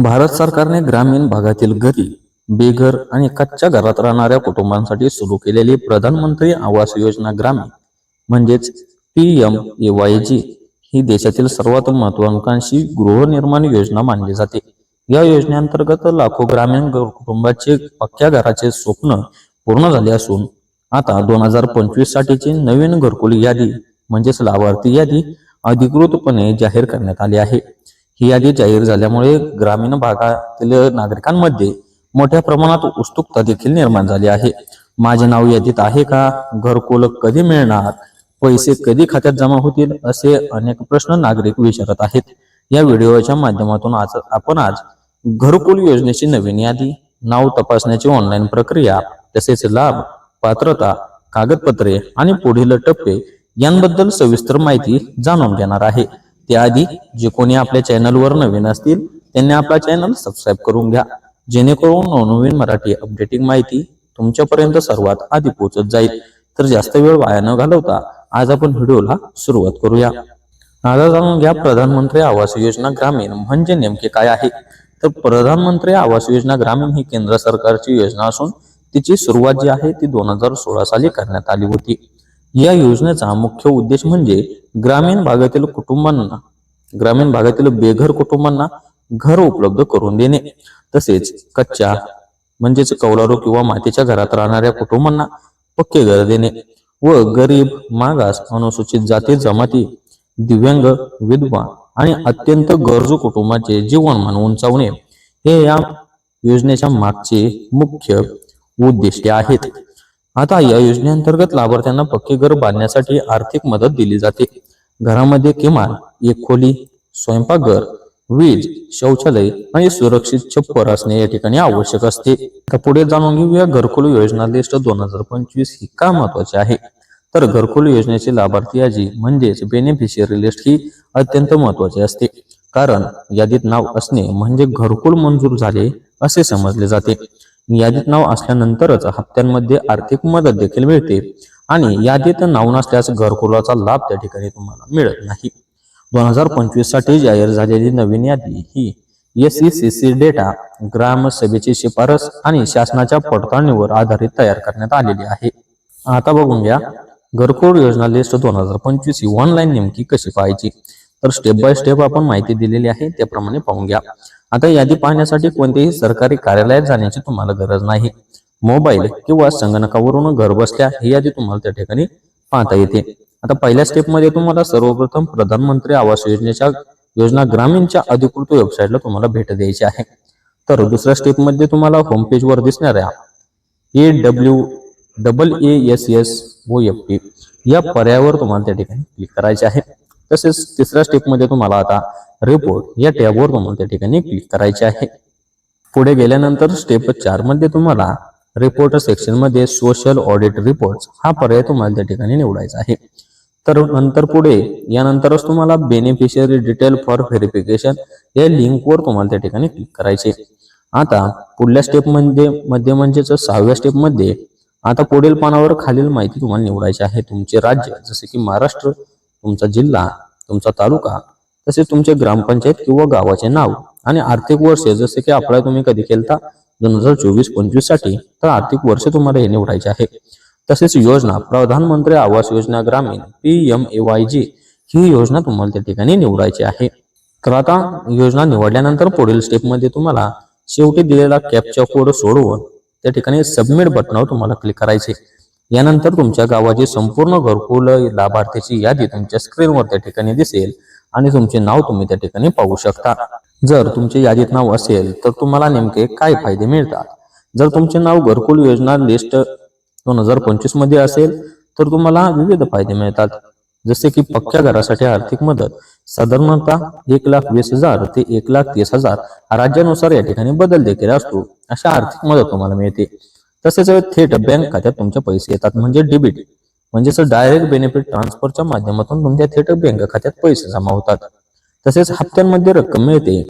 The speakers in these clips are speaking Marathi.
भारत सरकारने ग्रामीण भागातील गरीब बेघर आणि कच्च्या घरात राहणाऱ्या कुटुंबांसाठी सुरू केलेली प्रधानमंत्री आवास योजना ग्रामीण म्हणजेच P M A Y G ही देशातील सर्वात महत्वाकांक्षी गृहनिर्माण योजना मानली जाते. या योजनेअंतर्गत लाखो ग्रामीण कुटुंबाचे पक्क्या घराचे स्वप्न पूर्ण झाले असून आता दोन हजार पंचवीस साठीची नवीन घरकुल यादी म्हणजेच लाभार्थी यादी अधिकृतपणे जाहीर करण्यात आली आहे. ही यादी जाहीर झाल्यामुळे ग्रामीण भागातील नागरिकांमध्ये मोठ्या प्रमाणात उत्सुकता देखील निर्माण झाली आहे. माझे नाव यादीत आहे का? घरकुल कधी मिळणार? पैसे कधी खात्यात जमा होतील? असे अनेक प्रश्न नागरिक विचारत आहेत. या व्हिडिओच्या माध्यमातून आज आपण आज घरकुल योजनेची नवीन यादी नाव तपासण्याची ऑनलाईन प्रक्रिया तसेच लाभ पात्रता कागदपत्रे आणि पुढील टप्पे यांबद्दल सविस्तर माहिती जाणून घेणार आहे. त्याआधी जे कोणी आपल्या चॅनलवर नवीन असतील त्यांनी आपला चॅनल सबस्क्राईब करून घ्या. जेणेकरून नवनवीन मराठी अपडेटिंग माहिती तुमच्यापर्यंत सर्वात आधी पोहोचत जाईल. तर जास्त वेळ वाया न घालवता आज आपण व्हिडिओला सुरुवात करूया. आता जाणून घ्या प्रधानमंत्री आवास योजना ग्रामीण म्हणजे नेमके काय आहे? तर प्रधानमंत्री आवास योजना ग्रामीण ही केंद्र सरकारची योजना असून तिची सुरुवात जी आहे ती दोन हजार सोळा साली करण्यात आली होती. या योजनेचा मुख्य उद्देश म्हणजे ग्रामीण भागातील कुटुंबांना ग्रामीण भागातील बेघर कुटुंबांना घर उपलब्ध करून देणे. तसेच कच्च्या म्हणजेच कौलारू किंवा मातीच्या घरात राहणाऱ्या कुटुंबांना पक्के घर देणे व गरीब मागास अनुसूचित जाती जमाती दिव्यांग विधवा आणि अत्यंत गरजू कुटुंबाचे जीवनमान उंचावणे हे या योजनेच्या मागचे मुख्य उद्दिष्टे आहेत. आता या योजनेअंतर्गत लाभार्थ्यांना पक्के घर बांधण्यासाठी आर्थिक मदत दिली जाते. घरामध्ये किमान एक खोली स्वयंपाकघर वीज शौचालय आणि सुरक्षित छप्पर असणे या ठिकाणी आवश्यक असते. आता पुढे जाणून घेऊया घरकुल योजना लिस्ट दोन हजार पंचवीस ही का महत्वाची आहे. तर घरकुल योजनेची लाभार्थी यादी म्हणजेच बेनिफिशियरी लिस्ट ही अत्यंत महत्वाची असते. कारण यादीत नाव असणे म्हणजे घरकुल मंजूर झाले असे समजले जाते. यादीत नाव असल्यानंतरच हप्त्यांमध्ये आर्थिक मदत देखील मिळते आणि यादीत नाव नसल्यास घरकुलाचा लाभ त्या ठिकाणी तुम्हाला मिळत नाही. दोन हजार पंचवीससाठी जाहीर झालेली नवीन यादी ही एस सी सी डेटा ग्रामसभेची शिफारस आणि शासनाच्या पडताळणीवर आधारित तयार करण्यात आलेली आहे. आता बघून घ्या घरकुल योजना लिस्ट दोन हजार पंचवीस ही ऑनलाईन नेमकी कशी पाहायची? तर स्टेप बाय स्टेप आपण माहिती दिलेली आहे त्याप्रमाणे पाहून घ्या. आता यादी पाहण्यासाठी कोणत्याही सरकारी कार्यालयात जाण्याची तुम्हाला गरज नाही. मोबाईल किंवा संगणकावरून घर बसल्या ही यादी तुम्हाला त्या ठिकाणी पाहता येते. आता पहिल्या स्टेपमध्ये तुम्हाला सर्वप्रथम प्रधानमंत्री आवास योजनेच्या योजना ग्रामीणच्या अधिकृत वेबसाईटला तुम्हाला भेट द्यायची आहे. तर दुसऱ्या स्टेपमध्ये तुम्हाला होम पेजवर दिसणाऱ्या A W double A S S O F T या पर्यायावर तुम्हाला त्या ठिकाणी क्लिक करायचे आहे. तसेच तिसऱ्या स्टेपमध्ये तुम्हाला आता रिपोर्ट या टॅबवर तुम्हाला त्या ठिकाणी क्लिक करायचे आहे. पुढे गेल्यानंतर स्टेप चारमध्ये तुम्हाला रिपोर्ट सेक्शनमध्ये सोशल ऑडिट रिपोर्ट हा पर्याय तुम्हाला त्या ठिकाणी निवडायचा आहे. तर नंतर पुढे यानंतरच तुम्हाला बेनिफिशियरी डिटेल फॉर व्हेरिफिकेशन या लिंकवर तुम्हाला त्या ठिकाणी क्लिक करायचे आता पुढल्या स्टेपमध्ये मध्ये म्हणजेच सहाव्या स्टेपमध्ये आता पुढील पानावर खालील माहिती तुम्हाला निवडायची आहे. तुमचे राज्य जसे की महाराष्ट्र तुमचा जिल्हा तुमचा तालुका तसेच तुमचे ग्रामपंचायत किंवा गावाचे नाव आणि आर्थिक वर्ष जसे की अप्लाय तुम्ही कधी केलता दोन हजार चोवीस पंचवीससाठी तर आर्थिक वर्ष तुम्हाला हे निवडायचे आहे. तसेच योजना प्रधानमंत्री आवास योजना ग्रामीण P M A Y G ही योजना तुम्हाला त्या ठिकाणी निवडायची आहे. तर आता योजना निवडल्यानंतर पुढील स्टेपमध्ये तुम्हाला शेवटी दिलेला कॅपचा कोड सोडवून त्या ठिकाणी सबमिट बटनावर तुम्हाला क्लिक करायचे. यानंतर तुमच्या गावाची संपूर्ण घरकुल लाभार्थ्याची यादी तुमच्या स्क्रीनवर त्या ठिकाणी दिसेल. आणि तुमचे नाव तुम्ही त्या ठिकाणी पाहू शकता. जर तुमचे यादीत नाव असेल तर तुम्हाला नेमके काय फायदे मिळतात? जर तुमचे नाव घरकुल योजना लिस्ट दोन हजार पंचवीसमध्ये असेल तर तुम्हाला विविध फायदे मिळतात. जसे की पक्क्या घरासाठी आर्थिक मदत साधारणतः एक लाख वीस हजार ते एक लाख तीस हजार राज्यानुसार या ठिकाणी बदल देखील असतो अशा आर्थिक मदत तुम्हाला मिळते. तसेच थेट बँक खात्यात तुमचे पैसे येतात म्हणजे डेबिट म्हणजेच डायरेक्ट बेनिफिट ट्रान्सफरच्या माध्यमातून तुमच्या थेट बँक खात्यात पैसे जमा होतात. तसेच हप्त्यांमध्ये रक्कम मिळते.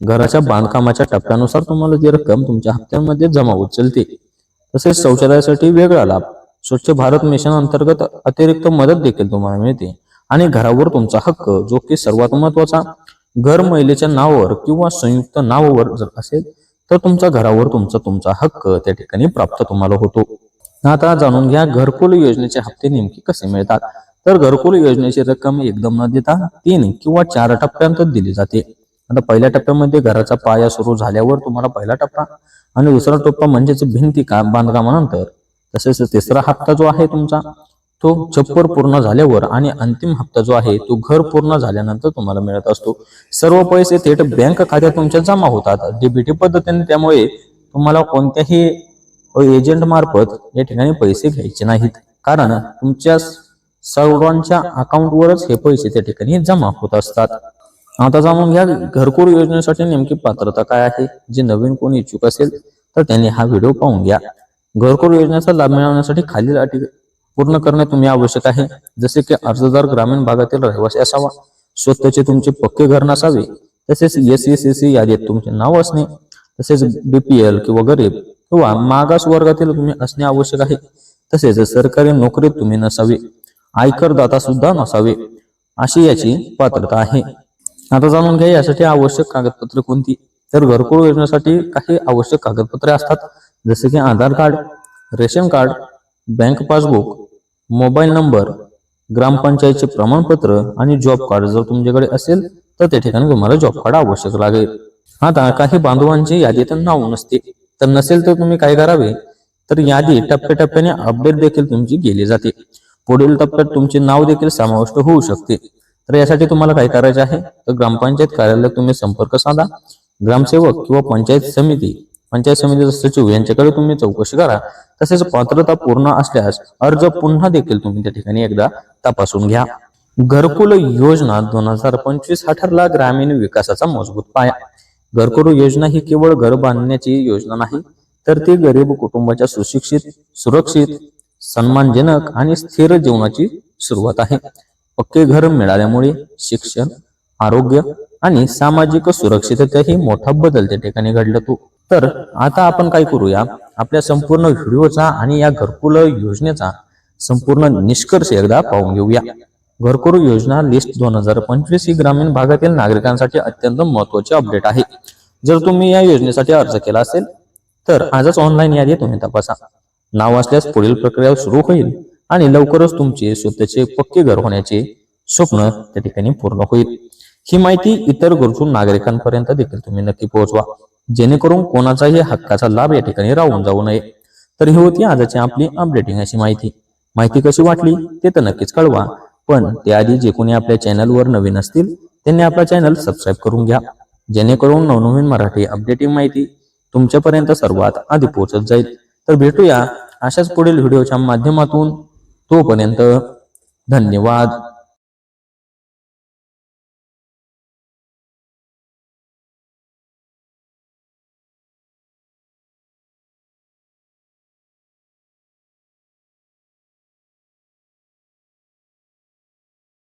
घराच्या बांधकामाच्या टप्प्यानुसार तुम्हाला ती रक्कम तुमच्या हप्त्यांमध्ये जमा होत चलते तसेच शौचालयासाठी वेगळा लाभ. स्वच्छ भारत मिशन अंतर्गत अतिरिक्त मदत देखील तुम्हाला मिळते. आणि घरावर तुमचा हक्क जो की सर्वात महत्त्वाचा घर महिलेच्या नावावर किंवा संयुक्त नावावर जर असेल तर तुमच्या घरावर तुमचा तुमचा हक्क त्या ठिकाणी प्राप्त तुम्हाला होतो. आता जाणून घ्या घरकुल योजनेचे हप्ते नेमके कसे मिळतात. तर घरकुल योजनेची रक्कम एकदम न देता तीन किंवा चार टप्प्यांत दिली जाते. आता पहिल्या टप्प्यामध्ये घराचा पाया सुरू झाल्यावर तुम्हाला पहिला टप्पा आणि दुसरा टप्पा म्हणजेच भिंती का बांधकामानंतर. तसेच तिसरा हप्ता जो आहे तुमचा तो छप्पर पूर्ण झाल्यावर आणि अंतिम हप्ता जो आहे तो घर पूर्ण झाल्यानंतर तुम्हाला मिळत असतो. सर्व पैसे थेट बँक खात्यात तुमच्या जमा होतात. डीबीटी पद्धतीने त्यामुळे तुम्हाला कोणत्याही एजंट मार्फत या ठिकाणी पैसे घ्यायचे नाहीत. कारण तुमच्या सर्वांच्या अकाउंटवरच हे पैसे त्या ठिकाणी जमा होत असतात. आता जाणून घ्या घरकुल योजनेसाठी नेमकी पात्रता काय आहे? जे नवीन कोणी इच्छुक असेल तर त्यांनी हा व्हिडिओ पाहून घ्या. घरकुल योजनेचा लाभ मिळवण्यासाठी खालील अटी पूर्ण करणे तुम्ही आवश्यक आहे. जसे की अर्जदार ग्रामीण भागातील रहिवासी असावा स्वतःचे तुमचे पक्के घर नसावे तसेच एस एस एस यादीत तुमचे नाव असणे तसेच बीपीएल किंवा गरीब किंवा मागास वर्गातील तुम्ही असणे आवश्यक आहे. तसेच सरकारी नोकरीत तुम्ही नसावे. आयकरदाता सुद्धा नसावे. अशी याची पात्रता आहे. आता जाणून घ्या यासाठी आवश्यक कागदपत्रे कोणती? तर घरकुल योजनेसाठी काही आवश्यक कागदपत्रे असतात. जसे की Aadhaar card ration card bank passbook mobile number ग्रामपंचायतचे प्रमाणपत्र आणि जॉब कार्ड जर तुमच्याकडे असेल तर त्या ठिकाणी तुम्हाला जॉब कार्ड आवश्यक लागेल. आता काही बांधवांची यादीत नाव नसते. तर नसेल तर तुम्ही काय करावे? तर यादी टप्प्याटप्प्याने अपडेट देखील तुमची केली जाते. पुढील टप्प्यात तुमचे नाव देखील समाविष्ट होऊ शकते. तर यासाठी तुम्हाला काय करायचे आहे? तर ग्रामपंचायत कार्यालयात तुम्ही संपर्क साधा. ग्रामसेवक किंवा पंचायत समिती पंचायत समितीचा सचिव यांच्याकडे तुम्ही चौकशी करा. तसेच पात्रता पूर्ण असल्यास अर्ज पुन्हा देखील तुम्ही त्या ठिकाणी एकदा तपासून घ्या. घरकुल योजना दोन हजार पंचवीस हा ठरला ग्रामीण विकासाचा मजबूत पाया. घरकुल योजना ही केवळ घर बांधण्याची योजना नाही तर ती गरीब कुटुंबाच्या सुशिक्षित सुरक्षित सन्मानजनक आणि स्थिर जीवनाची सुरुवात आहे. पक्के घर मिळाल्यामुळे शिक्षण आरोग्य आणि सामाजिक सुरक्षिततेही मोठा बदल त्या ठिकाणी घडला तो. तर आता आपण काय करूया? आपल्या संपूर्ण व्हिडिओचा आणि या घरकुल योजनेचा संपूर्ण निष्कर्ष एकदा पाहून घेऊया. घरकुल योजना लिस्ट दोन हजार पंचवीस ही ग्रामीण भागातील नागरिकांसाठी अत्यंत महत्वाची अपडेट आहे. जर तुम्ही या योजनेसाठी अर्ज केला असेल तर आजच ऑनलाईन यादी तुम्ही तपासा. नाव असल्यास पुढील प्रक्रिया सुरू होईल आणि लवकरच तुमचे स्वतःचे पक्के घर होण्याचे स्वप्न त्या ठिकाणी पूर्ण होईल. ही माहिती इतर गरजू नागरिकांपर्यंत देखील तुम्ही नक्की पोहोचवा. जेणेकरून कोणाचाही हक्काचा लाभ या ठिकाणी राहून जाऊ नये. तर ही होती आजची आपली अपडेटिंग अशी माहिती. माहिती कशी वाटली ते तर नक्कीच कळवा. पण त्याआधी जे कोणी आपल्या चॅनलवर नवीन असतील त्यांनी आपला चॅनल सबस्क्राईब करून घ्या. जेणेकरून नवनवीन मराठी अपडेटिंग माहिती तुमच्यापर्यंत सर्वात आधी पोहोचत जाईल. तर भेटूया अशाच पुढील व्हिडिओच्या माध्यमातून. तोपर्यंत धन्यवाद.